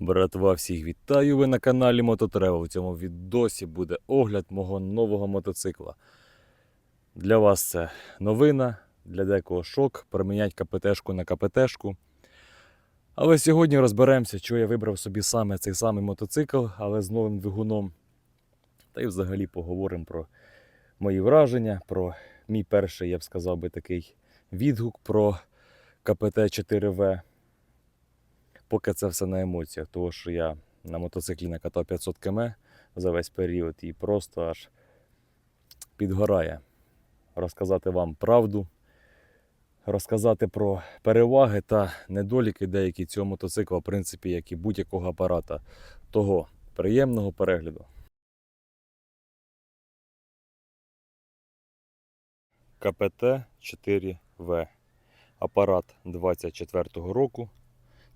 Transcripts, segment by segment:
Братва, всіх вітаю! Ви на каналі Мототрево. В цьому відосі буде огляд мого нового мотоцикла. Для вас це новина, для декого шок, промінять КПТшку на КПТшку. Але сьогодні розберемося, чого я вибрав собі саме цей самий мотоцикл, але з новим двигуном. Та й взагалі поговоримо про мої враження, про мій перший, я б сказав би, такий відгук про КПТ 4В поки це все на емоціях, тому що я на мотоциклі накатав 500 км за весь період і просто аж підгорає розказати вам правду, розказати про переваги та недоліки деякі цього мотоцикла, в принципі, як і будь-якого апарата. Того приємного перегляду. КПТ 4В. Апарат 24-го року.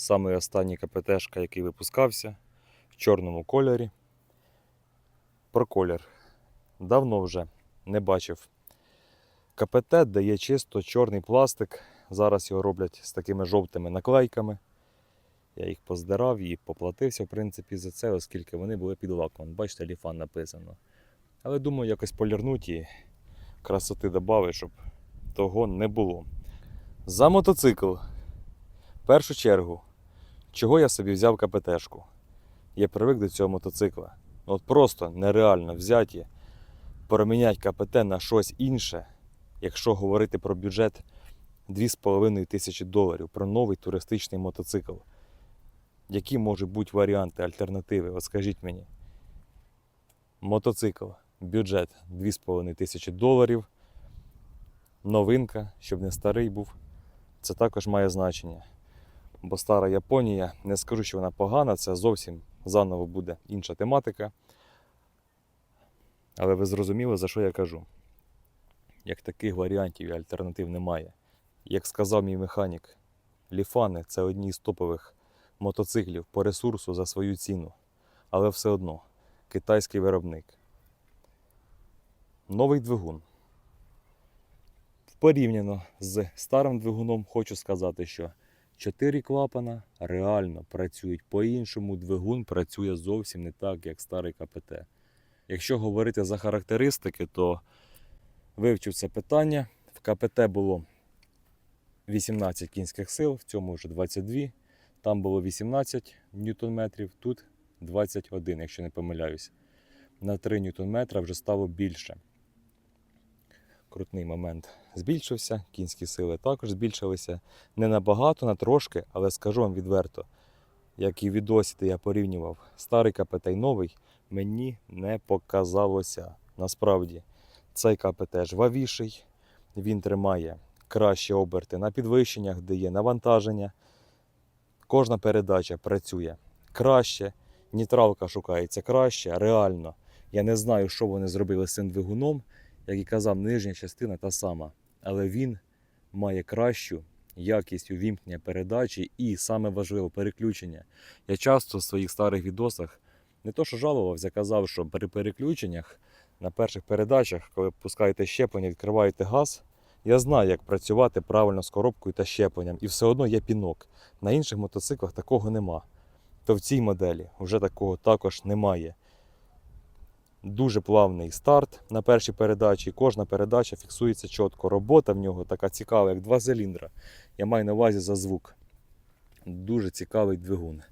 Самий останній КПТшка, який випускався в чорному кольорі. Про колір. Давно вже не бачив. КПТ дає чисто чорний пластик. Зараз його роблять з такими жовтими наклейками. Я їх поздирав і поплатився, в принципі, за це, оскільки вони були під лаком. Бачите, ліфан написано. Але думаю, якось полірнуть і красоти додати, щоб того не було. За мотоцикл. В першу чергу, чого я собі взяв КПТшку? Я привик до цього мотоцикла. От просто нереально взяти, проміняти КПТ на щось інше, якщо говорити про бюджет 2,5 тисячі доларів, про новий туристичний мотоцикл. Які можуть бути варіанти, альтернативи? От скажіть мені. Мотоцикл, бюджет 2,5 тисячі доларів, новинка, щоб не старий був. Це також має значення. Бо стара Японія, не скажу, що вона погана, це зовсім заново буде інша тематика. Але ви зрозуміли, за що я кажу. Як таких варіантів і альтернатив немає. Як сказав мій механік, ліфани це одні з топових мотоциклів по ресурсу за свою ціну. Але все одно китайський виробник. Новий двигун. Порівняно з старим двигуном, хочу сказати, що 4 клапана реально працюють по-іншому. Двигун працює зовсім не так, як старий КПТ. Якщо говорити за характеристики, то вивчив це питання. В КПТ було 18 кінських сил, в цьому вже 22. Там було 18 ньютон-метрів, тут 21, якщо не помиляюсь. На 3 ньютон-метра вже стало більше. Крутний момент збільшився, кінські сили також збільшилися. Не набагато, на трошки, але скажу вам відверто, як і відосі, де я порівнював старий КПТ і новий, мені не показалося. Насправді, цей КПТ жвавіший, він тримає кращі оберти на підвищеннях, де є навантаження. Кожна передача працює краще, нейтралка шукається краще, реально. Я не знаю, що вони зробили з цим двигуном. Як і казав, нижня частина та сама. Але він має кращу якість увімкнення передачі і саме важливе переключення. Я часто в своїх старих відосах не то, що жалувався, казав, що при переключеннях на перших передачах, коли пускаєте щеплення, відкриваєте газ, я знаю, як працювати правильно з коробкою та щепленням, і все одно є пінок. На інших мотоциклах такого нема. То в цій моделі вже такого також немає. Дуже плавний старт на першій передачі. Кожна передача фіксується чітко. Робота в нього така цікава, як два циліндра. Я маю на увазі за звук. Дуже цікавий двигун.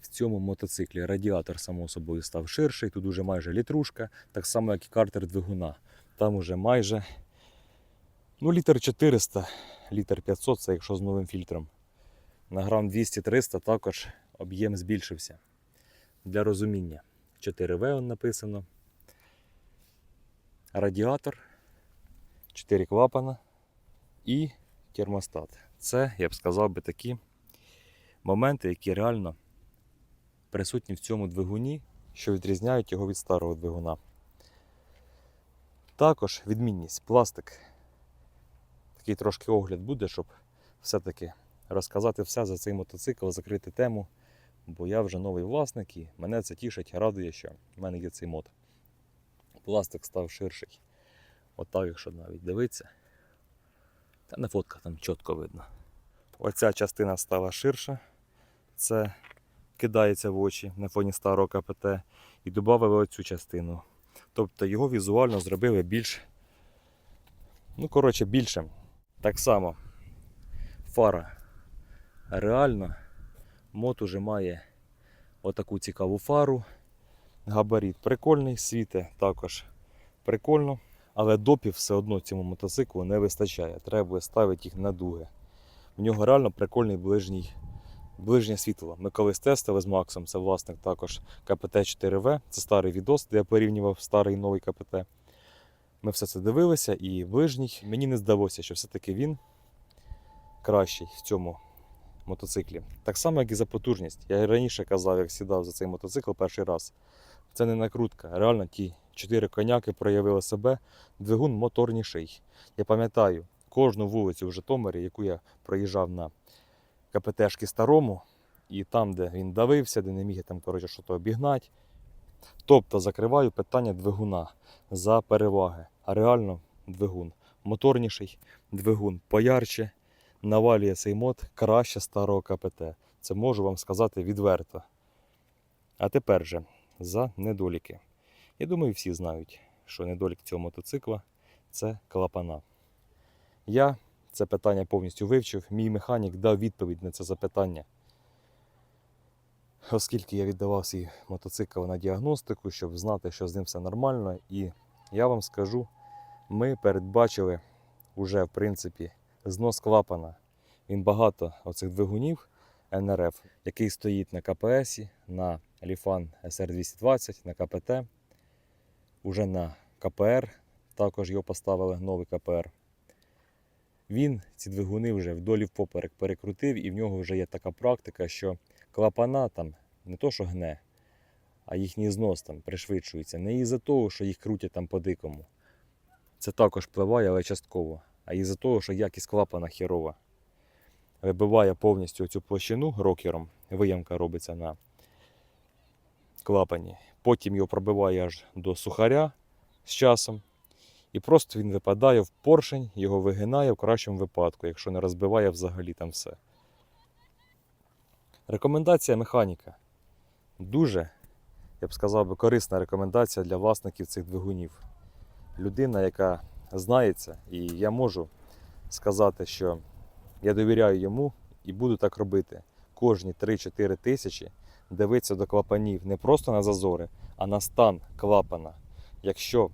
В цьому мотоциклі радіатор, само собою, став ширший. Тут уже майже літрушка, так само, як і картер двигуна. Там уже майже ну, літр 400, літр 500 це якщо з новим фільтром. На грам 200-300 також об'єм збільшився. Для розуміння. 4В написано. Радіатор, 4 клапана і термостат. Це, я б сказав би, такі моменти, які реально присутні в цьому двигуні, що відрізняють його від старого двигуна. Також відмінність пластик. Такий трошки огляд буде, щоб все-таки розказати все за цей мотоцикл, закрити тему. Бо я вже новий власник і мене це тішить, радує, що в мене є цей мод. Пластик став ширший. Отак, якщо навіть дивитися. Та на фотках там чітко видно. Оця частина стала ширша. Це кидається в очі на фоні старого КПТ, і додали оцю частину. Тобто його візуально зробили більш, ну коротше, більшим. Так само фара. Реально, мот уже має отаку цікаву фару. Габарит прикольний, світе також прикольно. Але допів все одно цьому мотоциклу не вистачає. Треба ставити їх на дуги. В нього реально прикольний ближній, ближнє світло. Ми колись тестили з Максом, це власник також КПТ-4В. Це старий відос, де я порівнював старий і новий КПТ. Ми все це дивилися, і ближній мені не здалося, що все-таки він кращий в цьому мотоциклі. Так само, як і за потужність. Я раніше казав, як сідав за цей мотоцикл перший раз. Це не накрутка. Реально ті чотири коняки проявили себе. Двигун моторніший. Я пам'ятаю кожну вулицю в Житомирі, яку я проїжджав на КПТшки старому, і там, де він давився, де не міг я там коротше, щось обігнати. Тобто закриваю питання двигуна за переваги. А реально двигун моторніший, двигун поярче, навалює цей мод краще старого КПТ. Це можу вам сказати відверто. А тепер же за недоліки. Я думаю, всі знають, що недолік цього мотоцикла це клапана. Я це питання повністю вивчив. Мій механік дав відповідь на це запитання. Оскільки я віддавав свій мотоцикл на діагностику, щоб знати, що з ним все нормально. І я вам скажу, ми передбачили вже в принципі знос клапана. Він багато оцих двигунів НРФ, який стоїть на КПС, на Ліфан SR220, на КПТ, уже на КПР, також його поставили новий КПР. Він ці двигуни вже вдолі впоперек перекрутив, і в нього вже є така практика, що клапана там не то, що гне, а їхній знос там пришвидшується. Не із-за того, що їх крутять там по-дикому. Це також впливає, але частково. А із-за того, що якість клапана херова. Вибиває повністю цю площину рокером, виямка робиться на клапані. Потім його пробиває аж до сухаря з часом. І просто він випадає в поршень, його вигинає в кращому випадку, якщо не розбиває взагалі там все. Рекомендація механіка. Дуже, я б сказав, корисна рекомендація для власників цих двигунів. Людина, яка знається, і я можу сказати, що я довіряю йому і буду так робити. Кожні 3-4 тисячі дивитися до клапанів не просто на зазори, а на стан клапана. Якщо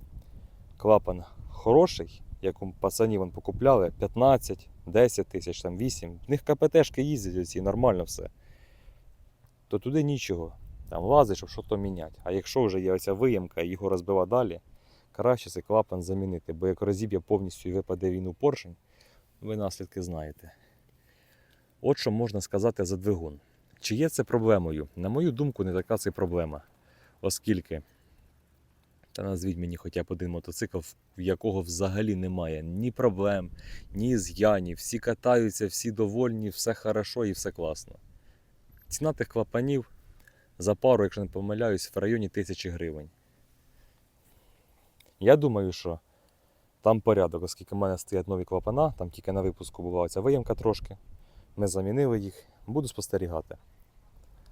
клапан хороший, як у пацанів вон покупляли 15, 10 тисяч, там 8, в них КПТшки їздять оці, нормально все. То туди нічого. Там лазить, щоб щось міняти. А якщо вже є оця виємка і його розбива далі, краще цей клапан замінити, бо як розіб'є повністю і випаде він у поршень, ви наслідки знаєте. От що можна сказати за двигун. Чи є це проблемою? На мою думку, не така це проблема. Оскільки, та назвіть мені хоча б один мотоцикл, в якого взагалі немає ні проблем, ні з'янів. Всі катаються, всі довольні, все хорошо і все класно. Ціна тих клапанів за пару, якщо не помиляюсь, в районі тисячі гривень. Я думаю, що там порядок, оскільки в мене стоять нові клапана, там тільки на випуску була ця виємка трошки. Ми замінили їх, буду спостерігати.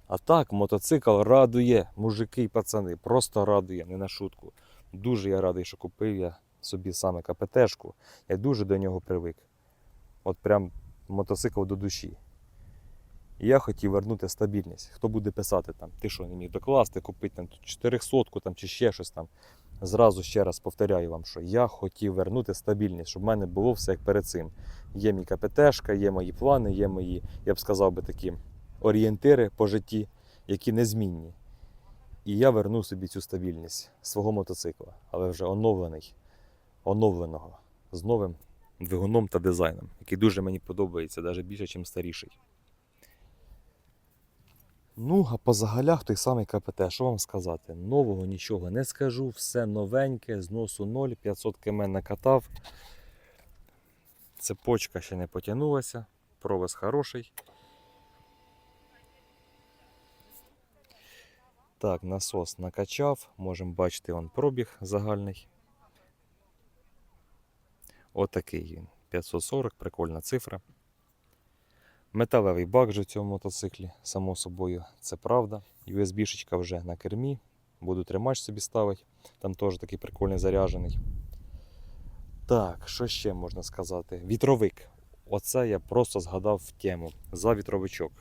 А так, мотоцикл радує, мужики і пацани, просто радує, не на шутку. Дуже я радий, що купив я собі саме КПТшку. Я дуже до нього привик. От прям мотоцикл до душі. І я хотів вернути стабільність. Хто буде писати там, ти що, не міг докласти, купити там 400 там, чи ще щось там. Зразу ще раз повторяю вам, що я хотів вернути стабільність, щоб в мене було все як перед цим. Є мій КПТшка, є мої плани, є мої, я б сказав би такі орієнтири по житті, які незмінні. І я верну собі цю стабільність свого мотоцикла, але вже оновлений, оновленого, з новим двигуном та дизайном, який дуже мені подобається, навіть більше, ніж старіший. Ну, а по загалях той самий КПТ, що вам сказати? Нового нічого не скажу, все новеньке, зносу 0, 500 км накатав. Цепочка ще не потягнулася, провес хороший. Так, насос накачав, можемо бачити вон пробіг загальний. Отакий він. 540, прикольна цифра. Металевий бак же в цьому мотоциклі, само собою, це правда. USB-шечка вже на кермі. Буду тримач собі ставити. Там теж такий прикольний заряджений. Так, що ще можна сказати? Вітровик. Оце я просто згадав в тему за вітровичок.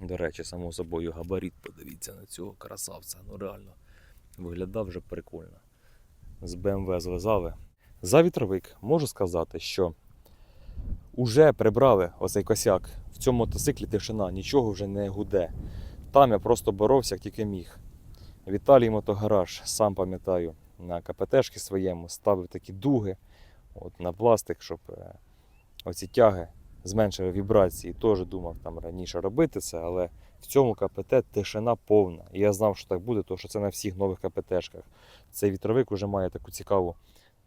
До речі, само собою габарит, подивіться на цього красавця. Ну реально виглядав вже прикольно. З BMW злизали. За вітровик можу сказати, що уже прибрали оцей косяк. В цьому мотоциклі тишина, нічого вже не гуде. Там я просто боровся як тільки міг. Віталій Мотогараж, сам пам'ятаю, на КПТшки своєму ставив такі дуги от, на пластик, щоб е, оці тяги зменшили вібрації. Теж думав там раніше робити це, але в цьому КПТ тишина повна. І я знав, що так буде, тому що це на всіх нових КПТшках. Цей вітровик вже має таку цікаву,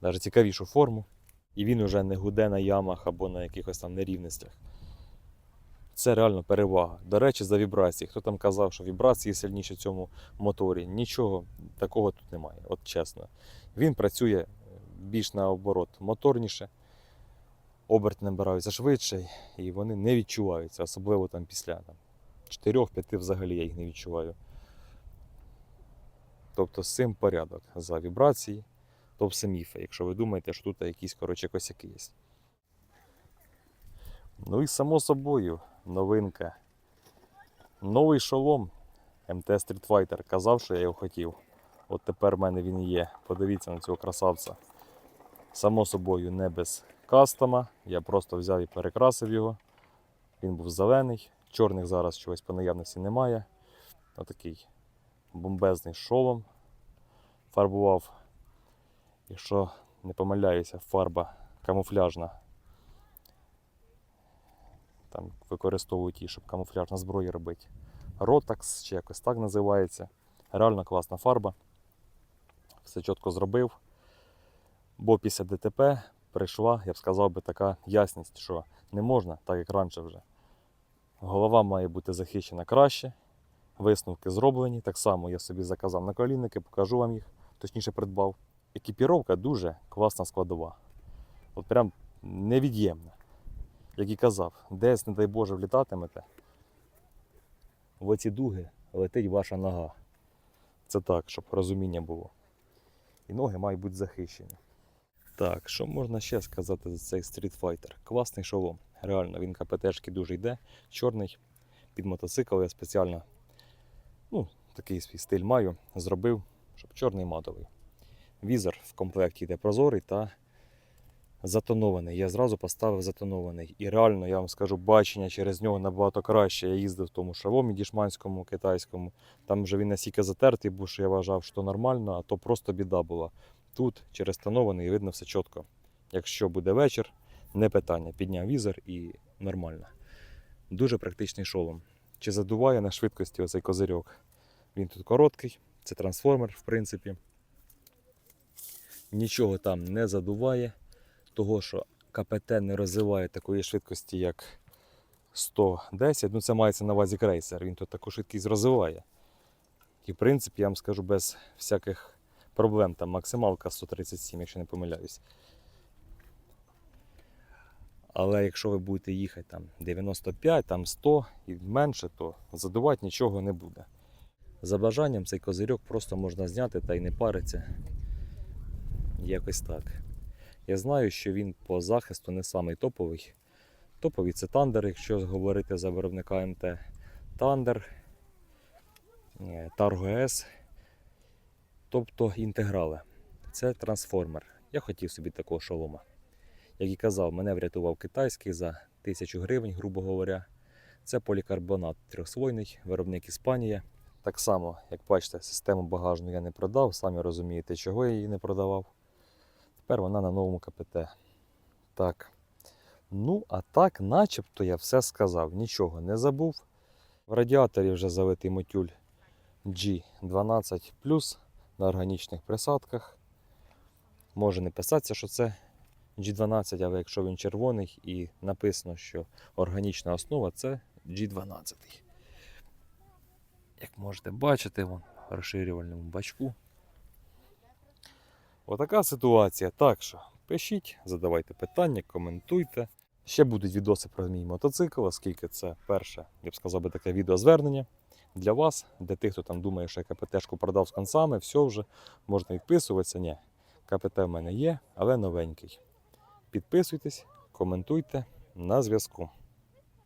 навіть цікавішу форму. І він уже не гуде на ямах або на якихось там нерівностях. Це реально перевага. До речі, за вібрації. Хто там казав, що вібрації сильніші в цьому моторі? Нічого такого тут немає, от чесно. Він працює більш наоборот моторніше, оберти набираються швидше, і вони не відчуваються, особливо там після там, 4-5 взагалі я їх не відчуваю. Тобто з цим порядок за вібрації, то все міфи, якщо ви думаєте, що тут якісь коротше косяки є. Ну і само собою, новинка. Новий шолом МТ Street Fighter. Казав, що я його хотів. От тепер в мене він є. Подивіться на цього красавця. Само собою, не без кастома. Я просто взяв і перекрасив його. Він був зелений. Чорних зараз чогось по наявності немає. Отакий бомбезний шолом. Фарбував, якщо не помиляюся, фарба камуфляжна. Там використовують її, щоб камуфляж на зброї робити. Rotax чи якось так називається. Реально класна фарба. Все чітко зробив. Бо після ДТП прийшла, я б сказав би, така ясність, що не можна, так як раніше вже. Голова має бути захищена краще. Висновки зроблені. Так само я собі заказав на наколінники, покажу вам їх, точніше придбав. Екіпіровка дуже класна складова. От прям невід'ємна. Як і казав, десь, не дай Боже, влітатимете, в оці дуги летить ваша нога. Це так, щоб розуміння було. І ноги мають бути захищені. Так, що можна ще сказати за цей Street Fighter? Класний шолом. Реально, він КПТшки дуже йде. Чорний. Під мотоцикл я спеціально, ну, такий свій стиль маю, зробив, щоб чорний матовий. Візор в комплекті йде прозорий та затонований. Я зразу поставив затонований. І реально, я вам скажу, бачення через нього набагато краще. Я їздив в тому шавомі дішманському, китайському. Там вже він настільки затертий був, що я вважав, що нормально, а то просто біда була. Тут через тонований видно все чітко. Якщо буде вечір, не питання. Підняв візор і нормально. Дуже практичний шолом. Чи задуває на швидкості оцей козирьок? Він тут короткий, це трансформер, в принципі. Нічого там не задуває, того що КПТ не розвиває такої швидкості, як 110. Ну, це мається на увазі крейсер. Він тут таку швидкість розвиває. І в принципі, я вам скажу без всяких проблем. Там максималка 137, якщо не помиляюсь. Але якщо ви будете їхати там 95, там 100 і менше, то задувати нічого не буде. За бажанням цей козирьок просто можна зняти та й не париться. Якось так. Я знаю, що він по захисту не самий топовий. Топовий це Thunder, якщо говорити за виробника МТ. Е, Targo S, тобто інтеграли. Це трансформер. Я хотів собі такого шолома. Як і казав, мене врятував китайський за 1000 гривень, грубо говоря. Це полікарбонат трьохслойний, виробник Іспанія. Так само, як бачите, систему багажну я не продав, самі розумієте, чого я її не продавав. Тепер вона на новому КПТ. Так. Ну, а так, начебто я все сказав, нічого не забув. В радіаторі вже залитий мотюль G12 на органічних присадках. Може не писатися, що це G12, але якщо він червоний і написано, що органічна основа це G12. Як можете бачити, вон, в розширювальному бачку. Отака ситуація. Так що пишіть, задавайте питання, коментуйте. Ще будуть відоси про мій мотоцикл, оскільки це перше, я б сказав би, таке відеозвернення для вас, для тих, хто там думає, що я КПТшку продав з концами, все вже можна відписуватися. Ні, КПТ в мене є, але новенький. Підписуйтесь, коментуйте на зв'язку.